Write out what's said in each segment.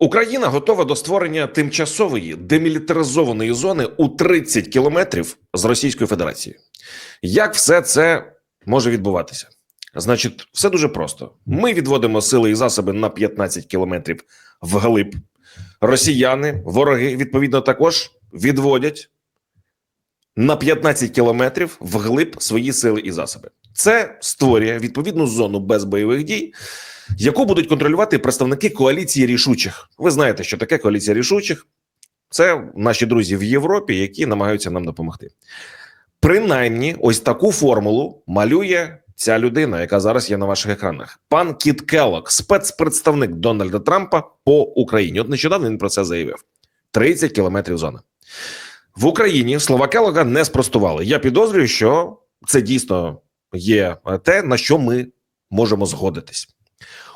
Україна готова до створення тимчасової демілітаризованої зони у 30 кілометрів з Російською Федерацією. Як все це може відбуватися? Значить, все дуже просто. Ми відводимо сили і засоби на 15 кілометрів вглиб. Росіяни, вороги, відповідно, також відводять на 15 кілометрів вглиб свої сили і засоби. Це створює відповідну зону без бойових дій, яку будуть контролювати представники коаліції рішучих. Ви знаєте, що таке коаліція рішучих? Це наші друзі в Європі, які намагаються нам допомогти. Принаймні, ось таку формулу малює ця людина, яка зараз є на ваших екранах. Пан Кіт Келлок, спецпредставник Дональда Трампа по Україні. От нещодавно він про це заявив: 30 кілометрів зона. В Україні слова Келлога не спростували. Я підозрюю, що це дійсно є те, на що ми можемо згодитись.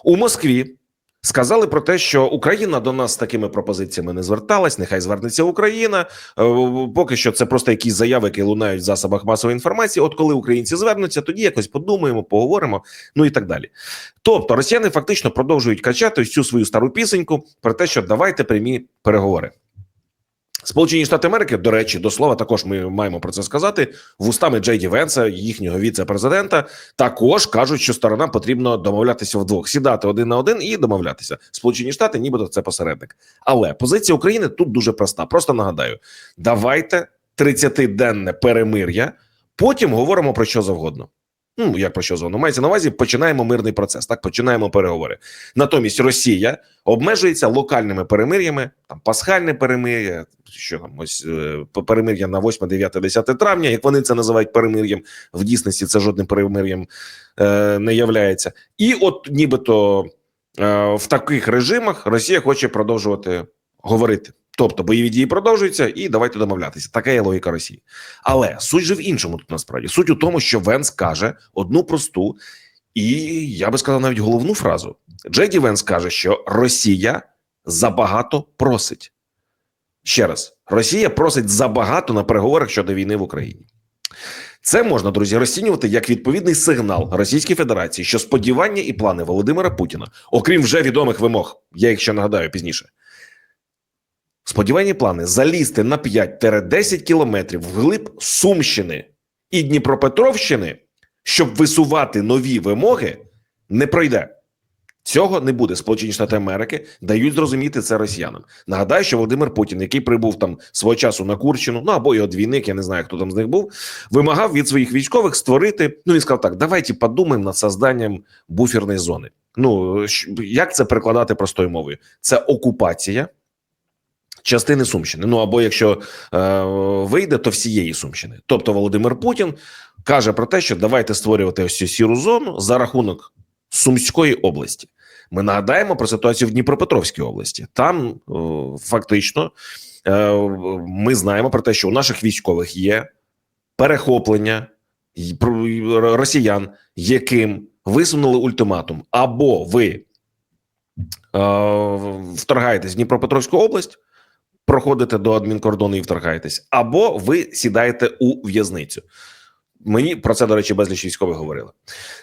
У Москві сказали про те, що Україна до нас з такими пропозиціями не зверталась. Нехай звернеться Україна. Е, Поки що це просто якісь заяви, які лунають в засобах масової інформації. От коли українці звернуться, тоді якось подумаємо, поговоримо, ну і так далі. Тобто, росіяни фактично продовжують качати ось свою стару пісеньку про те, що давайте прямі переговори. Сполучені Штати Америки, до речі, до слова, також ми маємо про це сказати. Вустами Джейді Венса, їхнього віце-президента, також кажуть, що сторонам потрібно домовлятися вдвох, сідати один на один і домовлятися. Сполучені Штати, нібито це посередник. Але позиція України тут дуже проста. Просто нагадаю: давайте 30-денне перемир'я, потім говоримо про що завгодно. Ну як про що завгодно? Мається на увазі, починаємо мирний процес. Так починаємо переговори. Натомість Росія обмежується локальними перемир'ями, там пасхальне перемир'я, що там ось е, перемир'я на 8, 9, 10 травня, як вони це називають перемир'ям. В дійсності це жодним перемир'ям е, не являється. І от нібито е, в таких режимах Росія хоче продовжувати говорити. Тобто бойові дії продовжуються, і давайте домовлятися. Така є логіка Росії. Але суть же в іншому тут насправді суть у тому, що Венс каже одну просту і я би сказав навіть головну фразу. Джеді Венс каже, що Росія забагато просить. Ще раз, Росія просить забагато на переговорах щодо війни в Україні. Це можна, друзі, розцінювати як відповідний сигнал Російській Федерації, що сподівання і плани Володимира Путіна, окрім вже відомих вимог, я їх ще нагадаю пізніше. Сподівання і плани залізти на 5-10 кілометрів вглиб Сумщини і Дніпропетровщини, щоб висувати нові вимоги, не пройде. Цього не буде. Сполучені Штати Америки дають зрозуміти це росіянам. Нагадаю, що Володимир Путін, який прибув там свого часу на Курщину, ну або його двійник, я не знаю, хто там з них був, вимагав від своїх військових створити. Ну він сказав так: давайте подумаємо над созданням буферної зони. Ну як це перекладати простою мовою? Це окупація частини Сумщини. Ну або якщо е, вийде, то всієї Сумщини. Тобто Володимир Путін каже про те, що давайте створювати ось цю сіру зону за рахунок Сумської області. Ми нагадаємо про ситуацію в Дніпропетровській області. Там е, фактично е, ми знаємо про те, що у наших військових є перехоплення росіян, яким висунули ультиматум, або ви е, вторгаєтесь в Дніпропетровську область, проходите до адмінкордону і вторгаєтесь, або ви сідаєте у в'язницю. Мені про це, до речі, безліч військових говорили.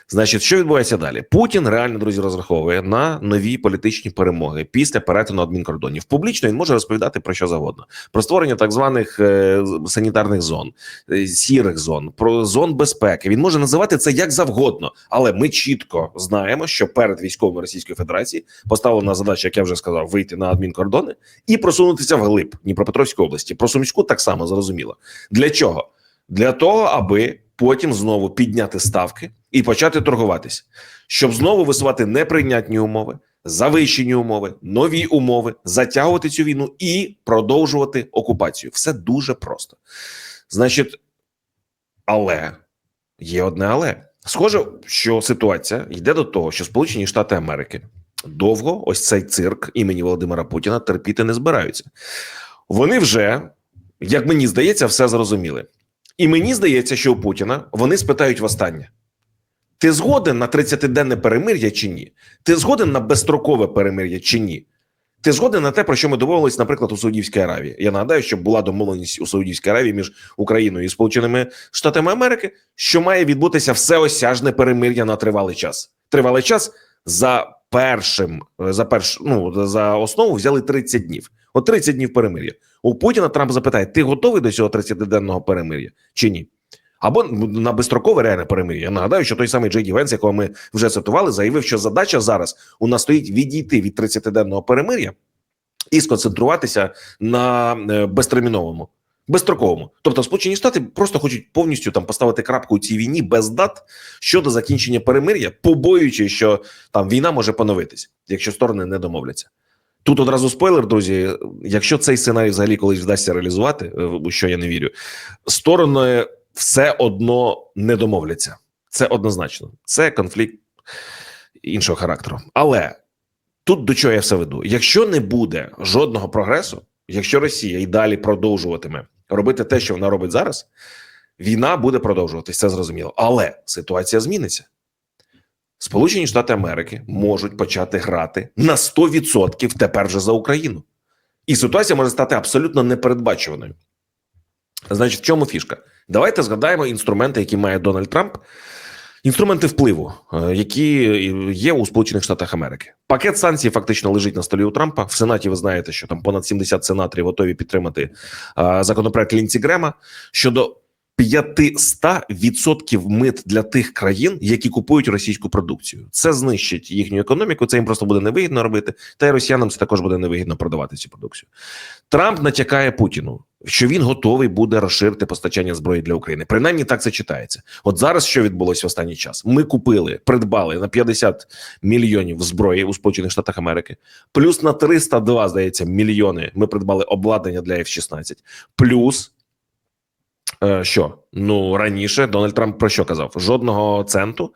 Значить, що відбувається далі? Путін реально друзі розраховує на нові політичні перемоги після перетину адмінкордонів. Публічно він може розповідати про що завгодно: про створення так званих е, санітарних зон, е, сірих зон, про зон безпеки. Він може називати це як завгодно, але ми чітко знаємо, що перед військовими Російської Федерації поставлена задача, як я вже сказав, вийти на адмінкордони і просунутися вглиб Дніпропетровської області. Про Сумську так само зрозуміло. Для чого? Для того, аби потім знову підняти ставки і почати торгуватися, щоб знову висувати неприйнятні умови, завищені умови, нові умови, затягувати цю війну і продовжувати окупацію. Все дуже просто. Значить, але є одне але. Схоже, що ситуація йде до того, що Сполучені Штати Америки довго ось цей цирк імені Володимира Путіна терпіти не збираються. Вони вже, як мені здається, все зрозуміли. І мені здається, що у Путіна вони спитають востаннє: ти згоден на 30-денне перемир'я чи ні? Ти згоден на безстрокове перемир'я чи ні? Ти згоден на те, про що ми домовились, наприклад, у Саудівській Аравії? Я нагадаю, що була домовленість у Саудівській Аравії між Україною і Сполученими Штатами Америки, що має відбутися всеосяжне перемир'я на тривалий час. Тривалий час за першим за перш, ну за основу взяли 30 днів. От 30 днів перемир'я. У Путіна Трамп запитає: ти готовий до цього 30-денного перемир'я чи ні? Або на безстрокове реальне перемир'я. Я нагадаю, що той самий Джейді Венс, якого ми вже цитували, заявив, що задача зараз у нас стоїть відійти від 30-денного перемир'я і сконцентруватися на е, безтерміновому, безстроковому. Тобто, Сполучені Штати просто хочуть повністю там поставити крапку у цій війні без дат щодо закінчення перемир'я, побоюючи, що там війна може поновитись, якщо сторони не домовляться. Тут одразу спойлер, друзі. Якщо цей сценарій взагалі колись вдасться реалізувати, е, у що я не вірю, сторони все одно не домовляться. Це однозначно. Це конфлікт іншого характеру. Але тут до чого я все веду: якщо не буде жодного прогресу, якщо Росія і далі продовжуватиме робити те, що вона робить зараз, війна буде продовжуватись, це зрозуміло. Але ситуація зміниться. Сполучені Штати Америки можуть почати грати на 100% тепер же за Україну, і ситуація може стати абсолютно непередбачуваною. Значить, в чому фішка? Давайте згадаємо інструменти, які має Дональд Трамп. Інструменти впливу, е, які є у Сполучених Штатах Америки. Пакет санкцій фактично лежить на столі у Трампа. В Сенаті ви знаєте, що там понад 70 сенаторів готові підтримати законопроект Лінці Грема щодо 500% мит для тих країн, які купують російську продукцію. Це знищить їхню економіку. Це їм просто буде невигідно робити. Та й росіянам це також буде невигідно продавати цю продукцію. Трамп натякає Путіну, що він готовий буде розширити постачання зброї для України. Принаймні так це читається. От зараз що відбулося в останній час? Ми купили, придбали на 50 мільйонів зброї у Сполучених Штатах Америки, плюс на 302, здається, мільйони. Ми придбали обладнання для F-16, плюс. Е, що ну раніше Дональд Трамп про що казав? Жодного центу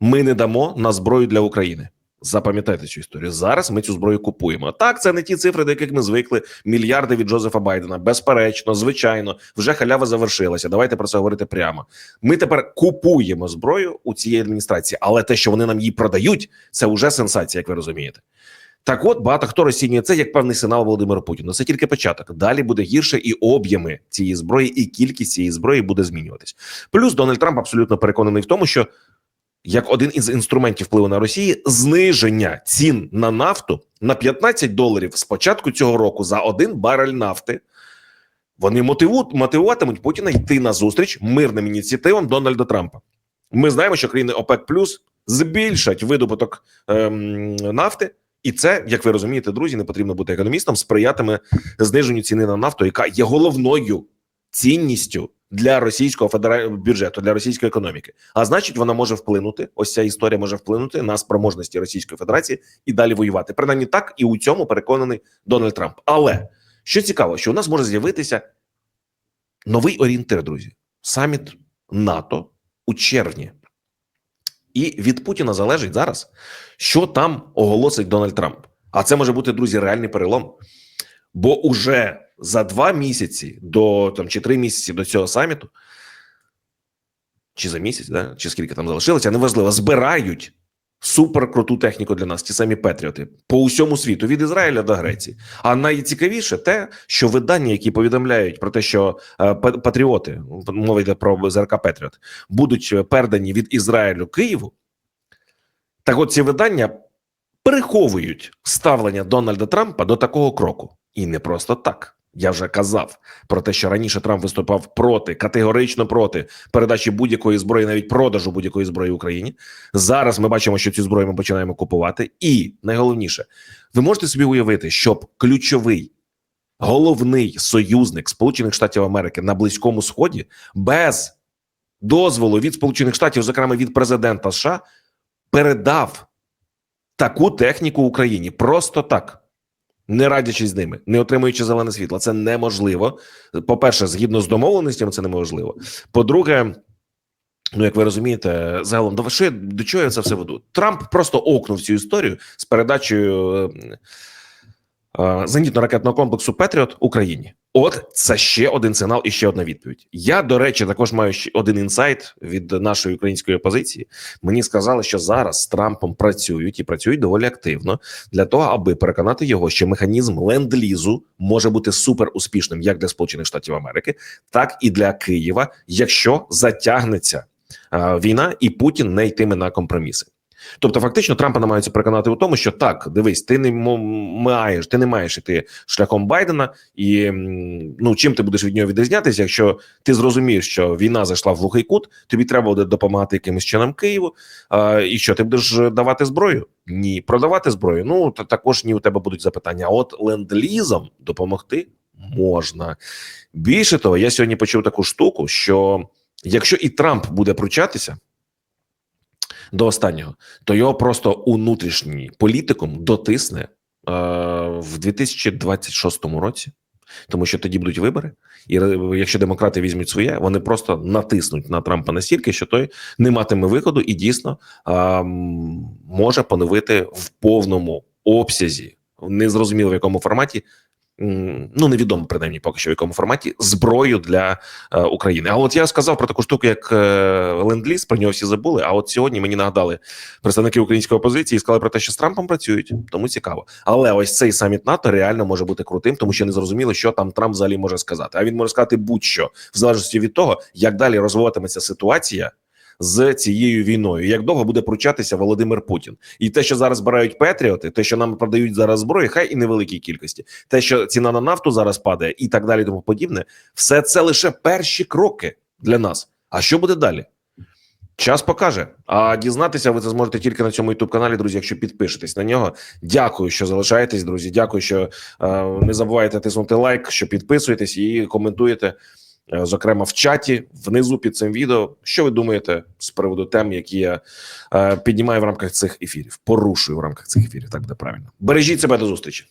ми не дамо на зброю для України. Запам'ятайте цю історію. Зараз ми цю зброю купуємо. Так, це не ті цифри, до яких ми звикли. Мільярди від Джозефа Байдена. Безперечно, звичайно, вже халява завершилася. Давайте про це говорити прямо. Ми тепер купуємо зброю у цієї адміністрації, але те, що вони нам її продають, це вже сенсація, як ви розумієте. Так, от багато хто розцінює це як певний сигнал Володимира Путіна. Це тільки початок. Далі буде гірше, і об'єми цієї зброї, і кількість цієї зброї буде змінюватись. Плюс Дональд Трамп абсолютно переконаний в тому, що як один із інструментів впливу на Росії зниження цін на нафту на 15 доларів з початку цього року за один барель нафти. Вони мотиву, мотивуватимуть Путіна йти на зустріч мирним ініціативам Дональда Трампа. Ми знаємо, що країни ОПЕК Плюс збільшать видобуток ем, нафти. І це, як ви розумієте, друзі, не потрібно бути економістом, сприятиме зниженню ціни на нафту, яка є головною цінністю для російського федера... бюджету, для російської економіки. А значить, вона може вплинути. Ось ця історія може вплинути на спроможності Російської Федерації і далі воювати. Принаймні так і у цьому переконаний Дональд Трамп. Але що цікаво, що у нас може з'явитися новий орієнтир, друзі, саміт НАТО у червні. І від Путіна залежить зараз, що там оголосить Дональд Трамп. А це може бути друзі, реальний перелом. Бо уже за два місяці до там чи три місяці до цього саміту, чи за місяць, да, чи скільки там залишилося, неважливо, збирають суперкруту техніку для нас, ті самі Петріоти по усьому світу від Ізраїля до Греції. А найцікавіше те, що видання, які повідомляють про те, що е, патріоти мова йде про ЗРК Петріот, будуть передані від Ізраїлю Києву. Так, от ці видання переховують ставлення Дональда Трампа до такого кроку, і не просто так. Я вже казав про те, що раніше Трамп виступав проти категорично проти передачі будь-якої зброї, навіть продажу будь-якої зброї Україні. Зараз ми бачимо, що цю зброю ми починаємо купувати. І найголовніше, ви можете собі уявити, щоб ключовий головний союзник Сполучених Штатів Америки на Близькому Сході без дозволу від Сполучених Штатів, зокрема від президента США, передав таку техніку Україні просто так не радячись з ними, не отримуючи зелене світло. Це неможливо. По-перше, згідно з домовленостями, це неможливо. По-друге, ну як ви розумієте, загалом до що до чого я це все веду? Трамп просто окнув цю історію з передачею е, е, зенітно-ракетного комплексу Петріот Україні. От це ще один сигнал і ще одна відповідь. Я до речі, також маю ще один інсайт від нашої української опозиції. Мені сказали, що зараз з Трампом працюють і працюють доволі активно для того, аби переконати його, що механізм ленд-лізу може бути супер успішним як для Сполучених Штатів Америки, так і для Києва, якщо затягнеться війна, і Путін не йтиме на компроміси. Тобто, фактично, Трампа намагаються переконати у тому, що так, дивись, ти не маєш, ти не маєш іти шляхом Байдена, і ну чим ти будеш від нього відрізнятися, якщо ти зрозумієш, що війна зайшла в глухий кут, тобі треба буде допомагати якимось чином Києву. А, і що ти будеш давати зброю? Ні, продавати зброю. Ну та також ні, у тебе будуть запитання. А от ленд-лізом допомогти можна. Більше того, я сьогодні почув таку штуку, що якщо і Трамп буде пручатися до останнього, то його просто внутрішній політикум дотисне е, в 2026 році, тому що тоді будуть вибори, і якщо демократи візьмуть своє, вони просто натиснуть на Трампа настільки, що той не матиме виходу і дійсно е, може поновити в повному обсязі, незрозуміло в якому форматі. Ну, невідомо принаймні поки що в якому форматі зброю для е, України. А от я сказав про таку штуку, як е, ленд-ліз, про нього всі забули. А от сьогодні мені нагадали представники української опозиції і сказали про те, що з Трампом працюють, тому цікаво. Але ось цей саміт НАТО реально може бути крутим, тому що не зрозуміло, що там Трамп взагалі може сказати. А він може сказати будь-що в залежності від того, як далі розвиватиметься ситуація. З цією війною, як довго буде пручатися Володимир Путін, і те, що зараз збирають Петріоти, те, що нам продають зараз зброю, хай і невеликій кількості, те, що ціна на нафту зараз падає, і так далі, тому подібне, все це лише перші кроки для нас. А що буде далі? Час покаже. А дізнатися ви це зможете тільки на цьому youtube каналі, друзі, якщо підпишетесь на нього. Дякую, що залишаєтесь, друзі. Дякую, що е, не забуваєте тиснути лайк, що підписуєтесь і коментуєте, зокрема в чаті внизу під цим відео. Що ви думаєте з приводу тем, які я е, піднімаю в рамках цих ефірів? Порушую в рамках цих ефірів. Так буде правильно. Бережіть себе до зустрічі.